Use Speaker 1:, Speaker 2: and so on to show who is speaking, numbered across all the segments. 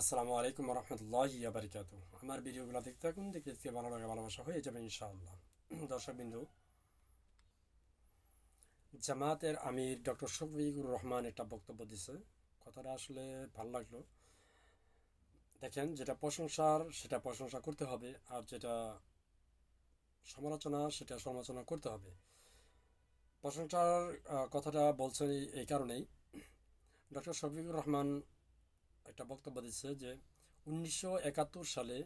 Speaker 1: আসসালামু আলাইকুম রহমতুল্লাহ বারিকাত আমার ভিডিওগুলো দেখতে থাকুন দেখতে দেখতে ভালো লাগে, ভালোবাসা হয়ে যাবে ইনশাআল্লাহ। দর্শক বিন্দু, জামাতের আমির ডক্টর শফিকুর রহমান একটা বক্তব্য দিছে। কথাটা আসলে ভালো লাগল। দেখেন, যেটা প্রশংসার, সেটা প্রশংসা করতে হবে, আর যেটা সমালোচনা, সেটা সমালোচনা করতে হবে। প্রশংসার কথাটা বলছেন এই কারণেই। ডক্টর শফিকুর রহমান একটা বক্তব্য দিচ্ছে যে উনিশশো একাত্তর সালে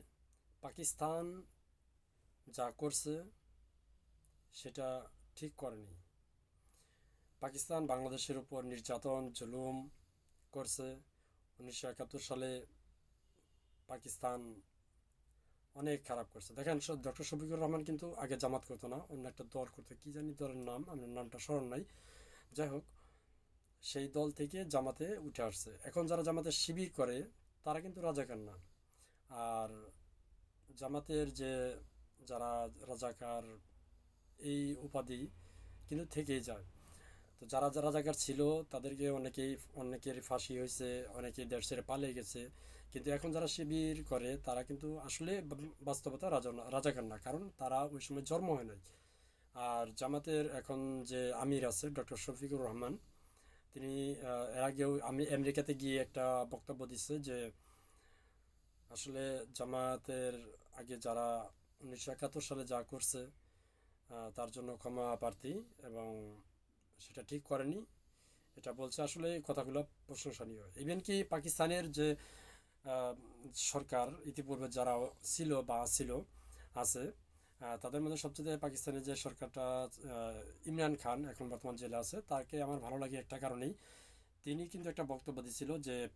Speaker 1: পাকিস্তান যা করছে, সেটা ঠিক করেনি। পাকিস্তান বাংলাদেশের উপর নির্যাতন, জুলুম করছে। উনিশশো একাত্তর সালে পাকিস্তান অনেক খারাপ করছে। দেখেন ডক্টর শফিকুর রহমান কিন্তু আগে জামাত করতো না। অন্য একটা দল করতো। কি জানি দলের নাম আমার নামটা স্মরণ নাই। যাই হোক সেই দল থেকে জামাতে উঠে আসছে। এখন যারা জামাতে শিবির করে, তারা কিন্তু রাজাকার না। আর জামাতের যে যারা রাজাকার, এই উপাধি কিন্তু থেকেই যায়। তো যারা যারা রাজাকার ছিল, তাদেরকে অনেকেই, অনেকের ফাঁসি হয়েছে, অনেকেই দেশ ছেড়ে পালিয়ে গেছে। কিন্তু এখন যারা শিবির করে, তারা কিন্তু আসলে বাস্তবতা রাজা রাজাকার না। কারণ তারা ওই সময় জন্ম হয় নাই। আর জামাতের এখন যে আমির আছে, ডক্টর শফিকুর রহমান তিনি এর আগেও আমি আমেরিকাতে গিয়ে একটা বক্তব্য দিচ্ছে যে আসলে জামায়াতের আগে যারা উনিশশো একাত্তর সালে যা করছে তার জন্য ক্ষমা প্রার্থী এবং সেটা ঠিক করেনি। এটা বলছে আসলে কথাগুলো প্রশংসনীয়। ইভেন কি পাকিস্তানের যে সরকার ইতিপূর্বে যারা ছিল বা ছিল, আছে তাদের মধ্যে সবচেয়ে পাকিস্তানের যে সরকারটা ইমরান খান এখন বর্তমান জেলে আছে, তাকে আমার ভালো লাগে একটা কারণেই। তিনি কিন্তু একটা বক্তব্য দিছিল যে,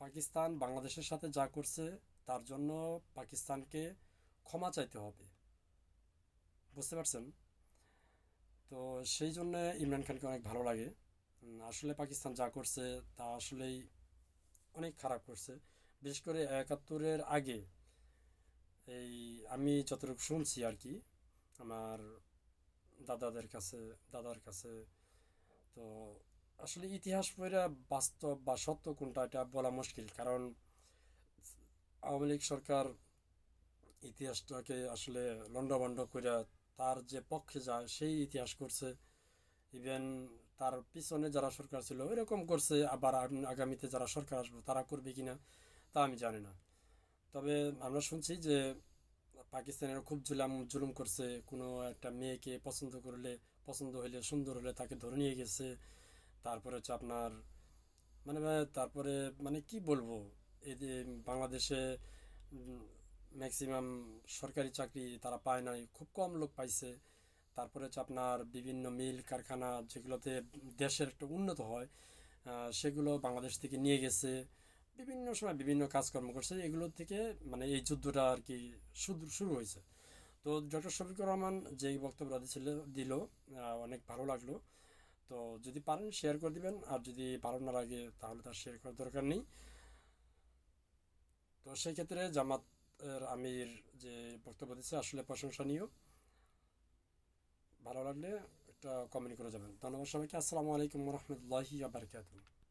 Speaker 1: পাকিস্তান বাংলাদেশের সাথে যা করছে, তার জন্য পাকিস্তানকে ক্ষমা চাইতে হবে। বুঝতে পারছেন? তো সেই জন্য ইমরান খানকে অনেক ভালো লাগে। আসলে পাকিস্তান যা করছে, তা আসলেই অনেক খারাপ করছে। বিশেষ করে একাত্তরের আগে এই, আমি যতটুকু শুনছি আর কি আমার দাদাদের কাছে, দাদার কাছে, তো আসলে ইতিহাস পড়া বাস্তব বা সত্য কোনটা, এটা বলা মুশকিল। কারণ আওয়ামী লীগ সরকার ইতিহাসটাকে আসলে লণ্ডভণ্ড করে তার যে পক্ষে যায়, সেই ইতিহাস করছে। ইভেন তার পিছনে যারা সরকার ছিল এরকম করছে। আবার আগামীতে যারা সরকার আসবে, তারা করবে কিনা, তা আমি জানি না। তবে আমরা শুনছি যে পাকিস্তানের খুব জুলাম, জুলুম করছে। কোনো একটা মেয়েকে পছন্দ করলে, পছন্দ হইলে, সুন্দর হলে তাকে ধরে নিয়ে গেছে। তারপরে হচ্ছে আপনার মানে তারপরে মানে কি বলব? এই যে বাংলাদেশে ম্যাক্সিমাম সরকারি চাকরি তারা পায় নাই, খুব কম লোক পাইছে। তারপরে হচ্ছে আপনার বিভিন্ন মিল কারখানা যেগুলোতে দেশের একটা উন্নত হয় সেগুলো বাংলাদেশ থেকে নিয়ে গেছে। বিভিন্ন সময় বিভিন্ন কাজকর্ম করছে, এগুলো থেকে মানে এই যুদ্ধটা আর কি শুরু হয়েছে। তো ডক্টর শফিকুর রহমান যেই বক্তব্যটা দিছিল, দিল অনেক ভালো লাগল। তো যদি পারেন শেয়ার করে দিবেন, আর যদি ভালো না লাগে তাহলে তার শেয়ার করার দরকার নেই। তো সেই ক্ষেত্রে জামাতের আমির যে বক্তব্য দিচ্ছে আসলে প্রশংসনীয়। ভালো লাগলে একটা কমেন্ট করে যাবেন। ধন্যবাদ সবাইকে। আসসালামু আলাইকুম রহমতুল্লাহি বারকাতুহ।